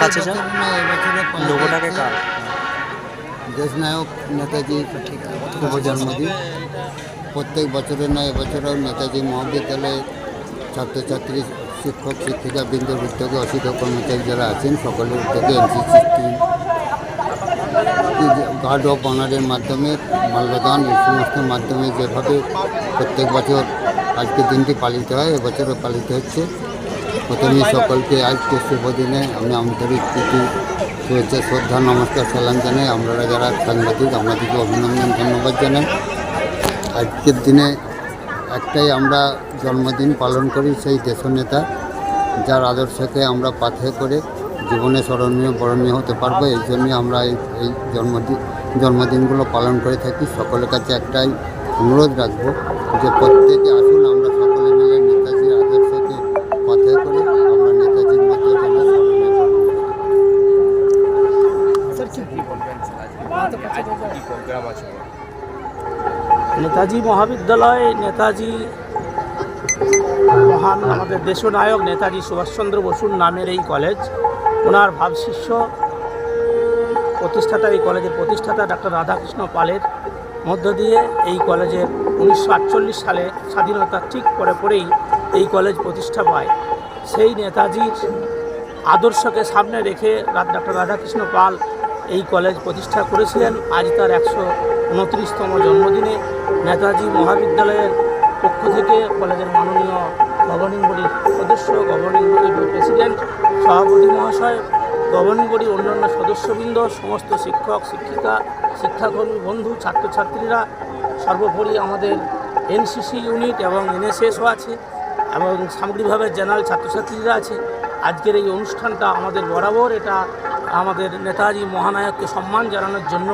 কাছে লোগোটাকে কার? দেশনায়ক নেতাজি শুভ জন্মদিন। প্রত্যেক বছরের নয় এবছরেও নেতাজি মহাবিদ্যালয়ের ছাত্রছাত্রী শিক্ষক শিক্ষিকা বৃন্দের উদ্যোগে অসিত কর্মচারী যারা আছেন সকলের উদ্যোগে এনসিসি টিম গার্ড অফ অনারের মাধ্যমে মাল্যদান এই সমস্ত মাধ্যমে যেভাবে প্রত্যেক বছর আজকের দিনটি পালিত হয় এবছরও পালিত হচ্ছে। প্রথমেই সকলকে আজকে শুভ দিনে আমি আন্তরিক প্রীতি, শুভেচ্ছা, শ্রদ্ধা, নমস্কার, সালাম জানাই। আমরা যারা সাংবাদিক, আপনাদেরকে অভিনন্দন, ধন্যবাদ জানাই। আজকের দিনে একটাই আমরা জন্মদিন পালন করি সেই দেশনেতা, যার আদর্শকে আমরা পাথে করে জীবনে স্মরণীয়, বরণীয় হতে পারব। এই জন্যই আমরা এই এই জন্মদিন জন্মদিনগুলো পালন করে থাকি। সকলের কাছে একটাই অনুরোধ রাখব যে প্রত্যেকে আসুন নেতাজি মহাবিদ্যালয়, নেতাজি মহান আমাদের দেশনায়ক নেতাজি সুভাষচন্দ্র বসুর নামের এই কলেজ। ওনার ভাবশিষ্য, প্রতিষ্ঠাতা, এই কলেজের প্রতিষ্ঠাতা ডক্টর রাধাকৃষ্ণ পালের মধ্য দিয়ে এই কলেজের উনিশশো আটচল্লিশ সালে স্বাধীনতা ঠিক পরে পরেই এই কলেজ প্রতিষ্ঠা পায়। সেই নেতাজির আদর্শকে সামনে রেখে ডক্টর রাধাকৃষ্ণ পাল এই কলেজ প্রতিষ্ঠা করেছিলেন। আজ তার একশো উনত্রিশতম জন্মদিনে নেতাজি মহাবিদ্যালয়ের পক্ষ থেকে কলেজের মাননীয় গভর্নিং বডির সদস্য গভর্নিং বডির প্রেসিডেন্ট, সভাপতি মহাশয় গভর্নিং বডির অন্যান্য সদস্যবৃন্দ, সমস্ত শিক্ষক, শিক্ষিকা, শিক্ষাকর্মী, বন্ধু, ছাত্রছাত্রীরা, সর্বোপরি আমাদের এনসিসি ইউনিট এবং এনএসএসও আছে এবং সামগ্রিকভাবে জেনারেল ছাত্রছাত্রীরা আছে। আজকের এই অনুষ্ঠানটা আমাদের বরাবর, এটা আমাদের নেতাজি মহানায়ককে সম্মান জানানোর জন্য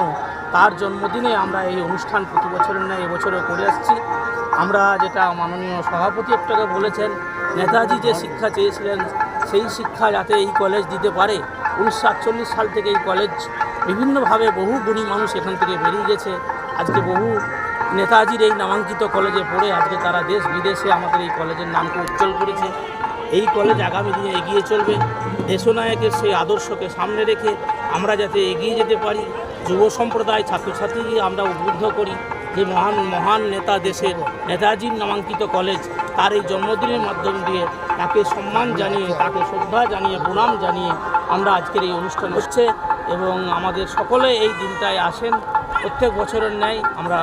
তার জন্মদিনে আমরা এই অনুষ্ঠান প্রতি বছরের ন্যায় এবছরও করে আসছি। আমরা যেটা মাননীয় সভাপতি একটাকে বলেছেন, নেতাজি যে শিক্ষা চেয়েছিলেন, সেই শিক্ষা যাতে এই কলেজ দিতে পারে। উনিশশো আটচল্লিশ সাল থেকে এই কলেজ বিভিন্নভাবে বহু গুণী মানুষ এখান থেকে বেরিয়ে গেছে। আজকে বহু নেতাজির এই নামাঙ্কিত কলেজে পড়ে আজকে তারা দেশ বিদেশে আমাদের এই কলেজের নামকে উজ্জ্বল করেছে। এই কলেজ আগামী দিনে এগিয়ে চলবে। দেশনায়কের সেই আদর্শকে সামনে রেখে আমরা যাতে এগিয়ে যেতে পারি। যুব সম্প্রদায় ছাত্রছাত্রীকে আমরা উদ্বুদ্ধ করি যে মহান মহান নেতা দেশের নেতাজির নামাঙ্কিত কলেজ, তার এই জন্মদিনের মাধ্যম দিয়ে তাকে সম্মান জানিয়ে, তাকে শ্রদ্ধা জানিয়ে, প্রণাম জানিয়ে আমরা আজকের এই অনুষ্ঠান হচ্ছে এবং আমাদের সকলে এই দিনটায় আসেন। প্রত্যেক বছরের ন্যায় আমরা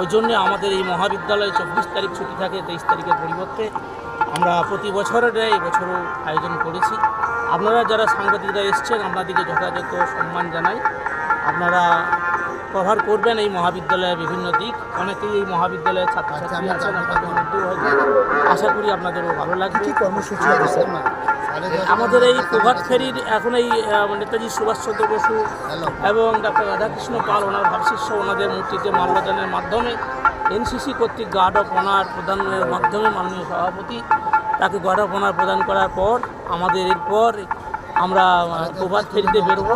ওই জন্যে আমাদের এই মহাবিদ্যালয়ে চব্বিশ তারিখ ছুটি থাকে, তেইশ তারিখের পরিবর্তে আমরা প্রতি বছরের ন্যায় এবছরও আয়োজন করেছি। আপনারা যারা সাংবাদিকরা এসছেন আপনাদেরকে যথাযথ সম্মান জানাই। আপনারা কভার করবেন এই মহাবিদ্যালয়ের বিভিন্ন দিক। অনেকেই এই মহাবিদ্যালয়ের ছাত্রছাত্রী আছেন আপনাদের মধ্যেও হয়তো আশা করি আপনাদেরও ভালো লাগবে। কর্মসূচি দশটার আমাদের এই প্রভাত ফেরির এখন এই নেতাজি সুভাষচন্দ্র বসু এবং ডাক্তার রাধাকৃষ্ণ পাল ওনার ভাবশিষ্য ওনাদের মূর্তিতে মাল্যদানের মাধ্যমে এনসিসি কর্তৃক গার্ড অফ অনার প্রদানের মাধ্যমে মাননীয় সভাপতি তাকে গার্ড অফ অনার প্রদান করার পর আমাদের এরপর আমরা প্রভাত ফেরিতে বেরোবো।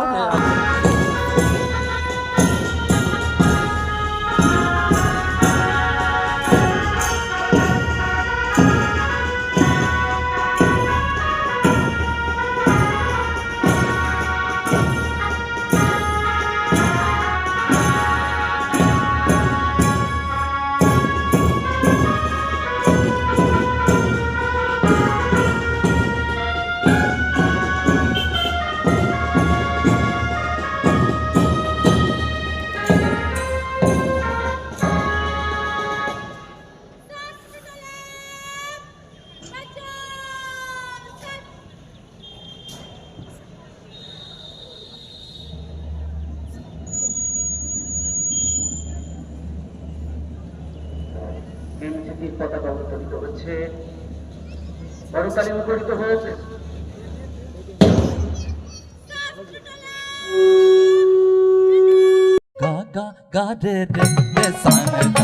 উত্তোলিত হচ্ছে করতালি মুখরিত ga ga sa sa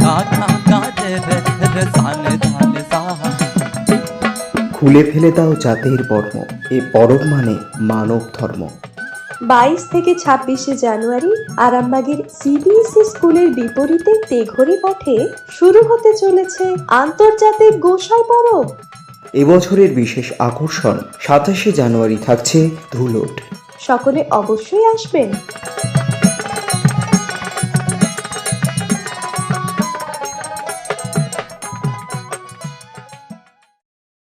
ga ga ga sa sa খুলে ফেলে দাও জাতির বর্ম এ পরম মানে মানব ধর্ম। বাইশ থেকে ছাব্বিশে জানুয়ারি আরামবাগের সিবিএসই স্কুলের বিপরীতে তেঘরি মাঠে শুরু হতে চলেছে আন্তর্জাতিক গোসাই পরব। এবছরের বিশেষ আকর্ষণ সাতাশে জানুয়ারি থাকছে ধুলোট। সকলে অবশ্যই আসবেন।